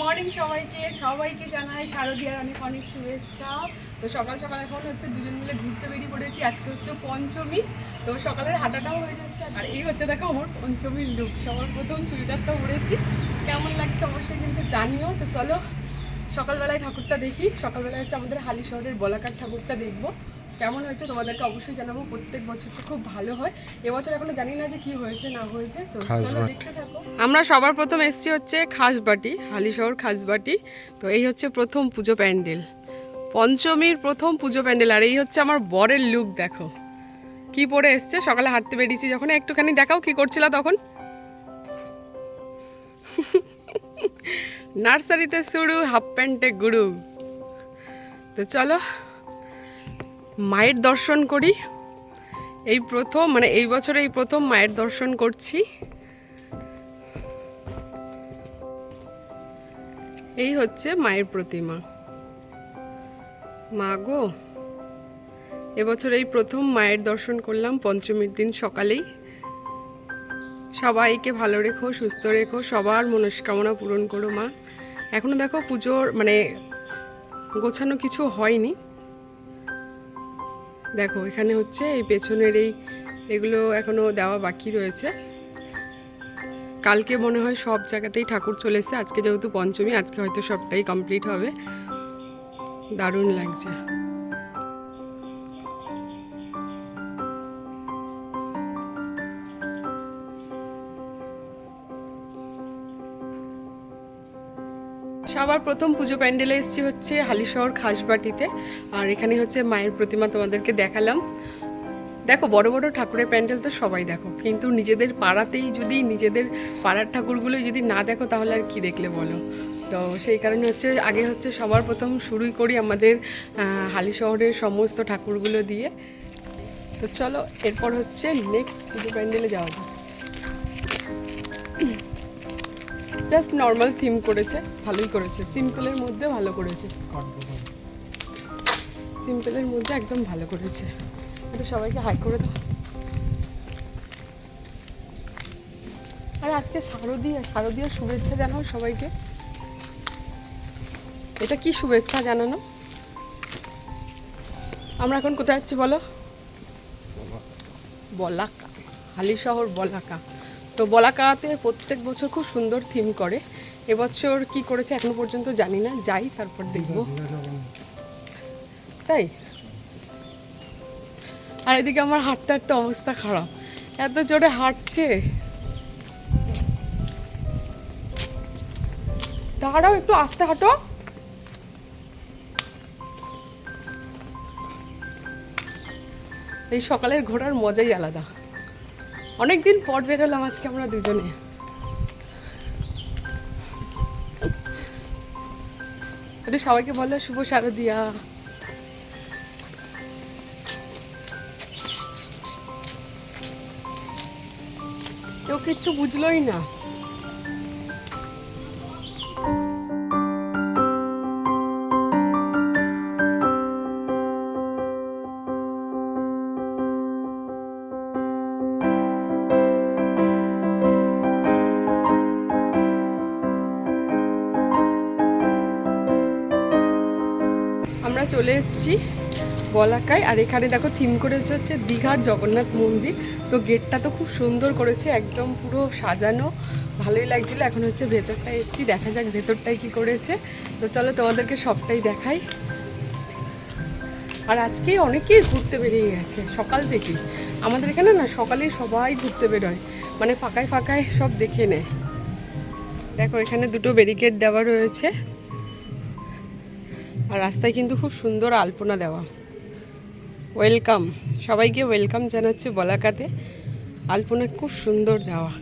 Morning সবাইকে। সবাইকে জানাই শারদীয়ার অনেক অনেক শুভেচ্ছা। তো সকাল সকাল এখন হচ্ছে দুজন মিলে ঘুরতে বেরিয়ে পড়েছি। আজকে হচ্ছে পঞ্চমী। তো সকালের হাঁটাটাও হয়ে যাচ্ছে। আর এই হচ্ছে দেখো আমার পঞ্চমীর লুক সবার প্রথম চুড়িদারটা পরেছি। কেমন লাগছে অবশ্যই কিন্তু জানিও। তো চলো, সকালবেলায় ঠাকুরটা দেখি। সকালবেলায় হচ্ছে আমাদের হালি শহরের বলাকার ঠাকুরটা দেখব। কেমন হয়েছে তোমাদেরকে অবশ্যই জানাব। প্রত্যেক বছর তো খুব ভালো হয়। এবছর এখনও জানি না যে কি হয়েছে না হয়েছে। তো দেখতে থাকো। আমরা সবার প্রথম এসছি হচ্ছে খাসবাটি হালিশহর খাসবাটি তো এই হচ্ছে প্রথম পুজো প্যান্ডেল। পঞ্চমীর প্রথম পুজো প্যান্ডেল। আর এই হচ্ছে আমার বরের লুক দেখো। কি পরে এসছে? সকালে হাঁটতে বেরিয়েছি যখন। একটুখানি দেখাও কি করছিল তখন। নার্সারিতে শুরু হাফ প্যান্টে গুরু তো চলো মায়ের দর্শন করি। এই প্রথম মানে এই বছরে এই প্রথম মায়ের দর্শন করছি। এই হচ্ছে মায়ের প্রতিমা। মা গো এবছর এই প্রথম মায়ের দর্শন করলাম পঞ্চমীর দিন সকালেই। সবাইকে ভালো রেখো, সুস্থ রেখো, সবার মনস্কামনা পূরণ করো মা। এখনও দেখো পুজোর মানে গোছানো কিছু হয়নি। দেখো, এখানে হচ্ছে এই পেছনের এই এগুলো এখনও দেওয়া বাকি রয়েছে। কালকে মনে হয় সব জায়গাতেই ঠাকুর চলে আজকে যেহেতু পঞ্চমী, আজকে হয়তো সবটাই কমপ্লিট হবে। দারুণ লাগছে। সবার প্রথম পুজো প্যান্ডেলে এসেছি হচ্ছে হালিশহর খাসবাটিতে। আর এখানে হচ্ছে মায়ের প্রতিমা তোমাদেরকে দেখালাম। দেখো, বড় বড় ঠাকুরের প্যান্ডেল তো সবাই দেখো। কিন্তু নিজেদের পাড়াতেই যদি, নিজেদের পাড়ার ঠাকুরগুলোই যদি না দেখো, তাহলে আর কি দেখলে বলো? তো সেই কারণে হচ্ছে, আগে হচ্ছে সবার প্রথম শুরুই করি আমাদের হালি শহরের সমস্ত ঠাকুরগুলো দিয়ে। তো চলো, এরপর হচ্ছে নেক্সট পুজো প্যান্ডেলে যাওয়া যাক। জাস্ট নর্মাল থিম করেছে ভালোই করেছে। সিম্পলের মধ্যে ভালো করেছে। সিম্পলের মধ্যে একদম ভালো করেছে। একটু সবাইকে হাই করে দাও। আর আজকে শারদীয়া শারদীয় শুভেচ্ছা জানাও সবাইকে। এটা কি শুভেচ্ছা জানানো? আমরা এখন কোথায় যাচ্ছি বলো? বলাকা। হালি শহর বলাকা। তো বলাকাতে প্রত্যেক বছর খুব সুন্দর থিম করে। এবছর কি করেছে এখনও পর্যন্ত জানি না, যাই তারপর দেখব। তাই? আর এদিকে আমার হাঁটতে হাঁটতে অবস্থা খারাপ। এত জোরে হাঁটছে। দাঁড়াও, একটু আস্তে হাঁটো। এই সকালের ঘোরার মজাই আলাদা। অনেকদিন পর বেরোলাম আজকে আমরা দুজনে। সবাইকে বলো শুভ শারদিয়া। কেউ কিচ্ছু বুঝলোই না। এসেছি বলাকায়। আর এখানে দেখো থিম করেছে হচ্ছে দীঘার জগন্নাথ মন্দির। তো গেটটা তো খুব সুন্দর করেছে, একদম পুরো সাজানো। ভালোই লাগছিল, এখন হচ্ছে ভেতরটায় এসেছি, দেখা যাক ভেতরটায় কি করেছে। তো চলো তোমাদেরকে সবটাই দেখাই। আর আজকেই অনেকেই ঘুরতে বেরিয়ে গেছে, সকাল থেকেই। আমাদের এখানে না সকালেই সবাই ঘুরতে বেরোয় মানে ফাঁকায় ফাঁকায় সব দেখে নেয়। দেখো এখানে দুটো ব্যারিকেড দেওয়া রয়েছে। আর রাস্তায় কিন্তু খুব সুন্দর আলপনা দেওয়া। ওয়েলকাম সবাইকে ওয়েলকাম জানাচ্ছে বলাকাতে। আলপনা খুব সুন্দর দেওয়া।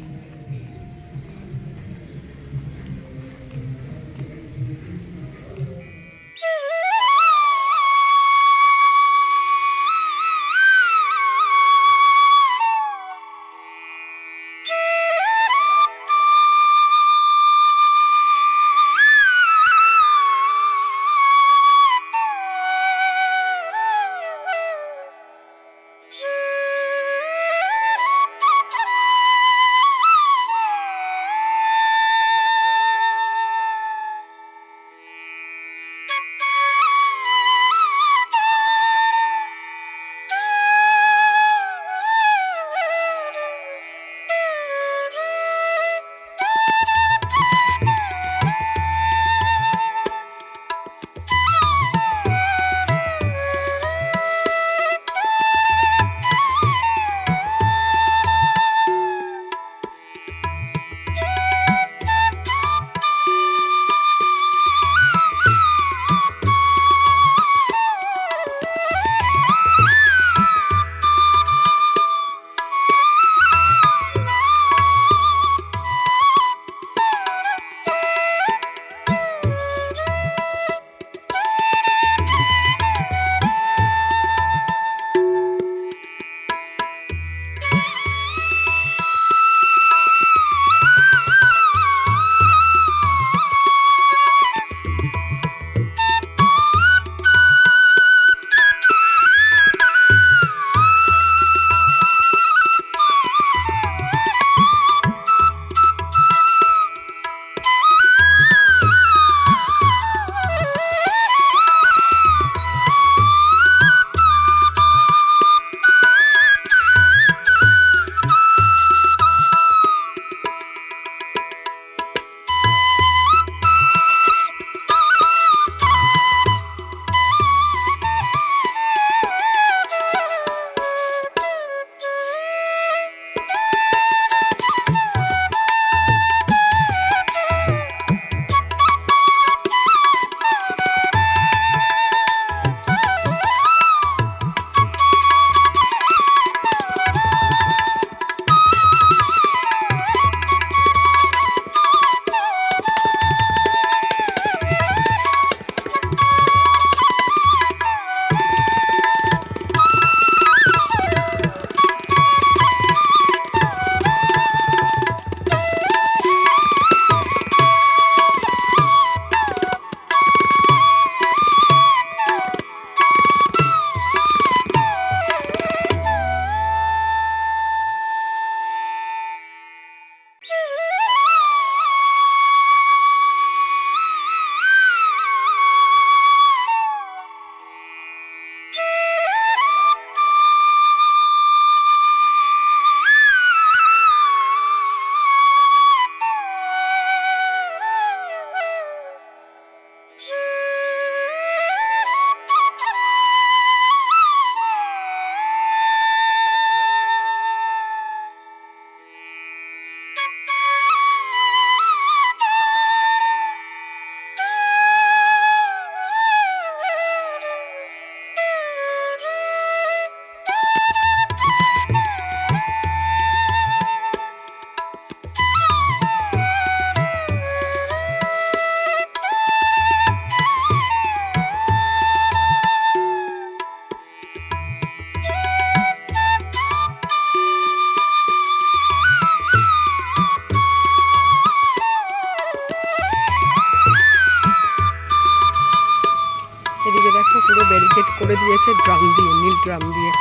করে দিয়েছে, ড্রাম দিয়ে, নীল ড্রাম দিয়ে।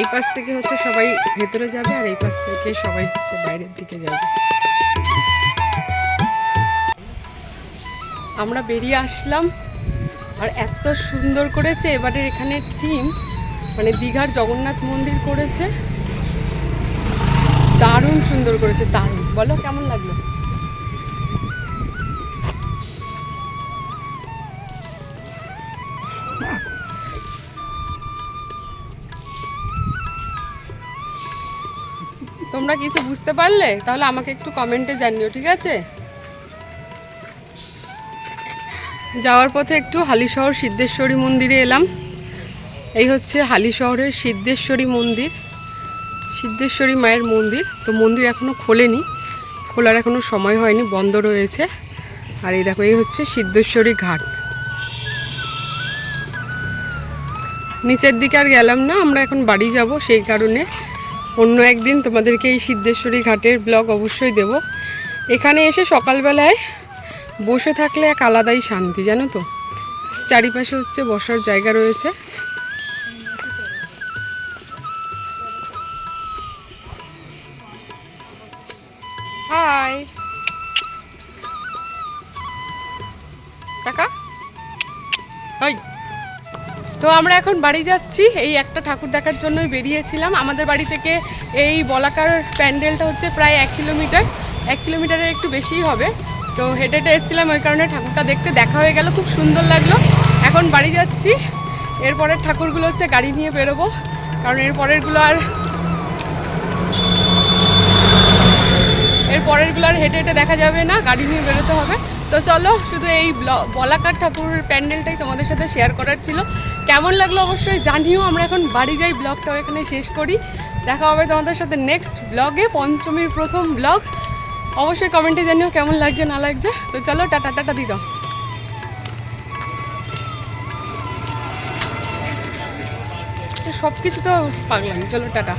এই পাশ থেকে হচ্ছে সবাই ভেতরে যাবে আর এই পাশ থেকে সবাই হচ্ছে বাইরের দিকে যাবে। আমরা বেরিয়ে আসলাম আর এত সুন্দর করেছে। এবারে এখানে থিম মানে দীঘার জগন্নাথ মন্দির করেছে। দারুণ সুন্দর করেছে, দারুণ। বলো, কেমন লাগল? তোমরা কিছু বুঝতে পারলে? তাহলে আমাকে একটু কমেন্টে জানিও, ঠিক আছে? যাওয়ার পথে একটু হালিশহর সিদ্ধেশ্বরী মন্দিরে এলাম। এই হচ্ছে হালিশহরের সিদ্ধেশ্বরী মন্দির, সিদ্ধেশ্বরী মায়ের মন্দির। তো মন্দির এখনও খোলেনি, খোলার এখনও সময় হয়নি, বন্ধ রয়েছে। আর এই দেখো, এই হচ্ছে সিদ্ধেশ্বরী ঘাট। নিচের দিকে আর গেলাম না, আমরা এখন বাড়ি যাব সেই কারণে। অন্য একদিন তোমাদেরকে এই সিদ্ধেশ্বরী ঘাটের ব্লগ অবশ্যই দেব। এখানে এসে সকালবেলায় বসে থাকলে এক আলাদাই শান্তি, জানো তো? চারিপাশে হচ্ছে বসার জায়গা রয়েছে। তো আমরা এখন বাড়ি যাচ্ছি। এই একটা ঠাকুর দেখার জন্যই বেরিয়েছিলাম। আমাদের বাড়ি থেকে এই বলাকার প্যান্ডেলটা হচ্ছে প্রায় এক কিলোমিটার। এক কিলোমিটারের একটু বেশিই হবে। তো হেঁটে হেঁটে এসেছিলাম, ওই কারণে ঠাকুরটা দেখতে দেখা হয়ে গেল। খুব সুন্দর লাগল। এখন বাড়ি যাচ্ছি। এরপরের ঠাকুরগুলো হচ্ছে গাড়ি নিয়ে বেরোবো। কারণ এর পরেরগুলো আর এর পরেরগুলো আর হেঁটে হেঁটে দেখা যাবে না। গাড়ি নিয়ে বেরোতে হবে। তো চলো, শুধু এই ব্ল- বলাকার ঠাকুর প্যান্ডেলটাই তোমাদের সাথে শেয়ার করার ছিল। কেমন লাগল অবশ্যই জানিও, আমরা এখন বাড়ি যাই, ব্লগটাও এখানে শেষ করি। দেখা হবে তোমাদের সাথে নেক্সট ব্লগে পঞ্চমীর প্রথম ব্লগ অবশ্যই কমেন্টে জানিও কেমন লাগছে, না লাগছে। তো চলো, টাটা টাটা দিদাম সব কিছু তো পাগলাম, চলো, টাটা।